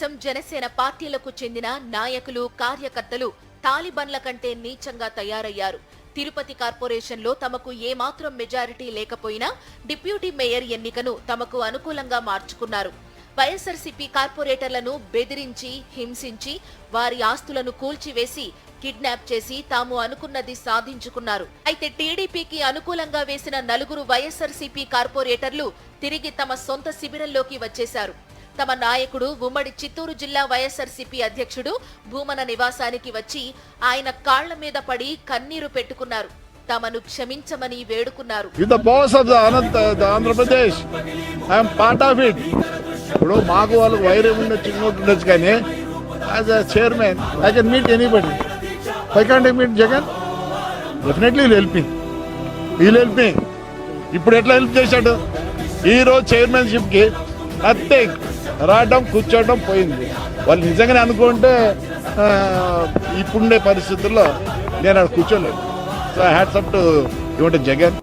తెలుగుదేశం జనసేన పార్టీలకు చెందిన నాయకులు కార్యకర్తలు తాలిబన్ల కంటే నీచంగా తయారయ్యారు. తిరుపతి కార్పొరేషన్లో తమకు ఏమాత్రం మెజారిటీ లేకపోయినా డిప్యూటీ మేయర్ ఎన్నికను తమకు అనుకూలంగా మార్చుకున్నారు. వైఎస్ఆర్సీపీ కార్పొరేటర్లను బెదిరించి హింసించి వారి ఆస్తులను కూల్చివేసి కిడ్నాప్ చేసి తాము అనుకున్నది సాధించుకున్నారు. అయితే టీడీపీకి అనుకూలంగా వేసిన నలుగురు వైఎస్ఆర్సీపీ కార్పొరేటర్లు తిరిగి తమ సొంత శిబిరంలోకి వచ్చేశారు. తమ నాయకుడు ఉమ్మడి చిత్తూరు జిల్లా వైఎస్ఆర్సీపీ అధ్యక్షుడు భూమన నివాసానికి వచ్చి ఆయన కాళ్ళ మీద పడి కన్నీరు పెట్టుకున్నారు. తమను క్షమించమని వేడుకున్నారు. Andhra Pradesh I'm part of it ఇప్పుడు మాకు వాళ్ళకి వైరం ఉండొచ్చు ఇంకోటి ఉండొచ్చు కానీ as a chairman I can meet anybody I can't meet Jagan definitely helping me will ఇప్పుడు ఎట్లా హెల్ప్ చేశాడు? ఈరోజు రోజు చైర్మన్షిప్కి నథింగ్ రావడం కూర్చోవడం పోయింది. వాళ్ళు నిజంగానే అనుకుంటే ఇప్పుడుండే పరిస్థితుల్లో నేను అక్కడ కూర్చోలేదు సో హ్యాట్స్ అప్ టు ఇవంటే జగన్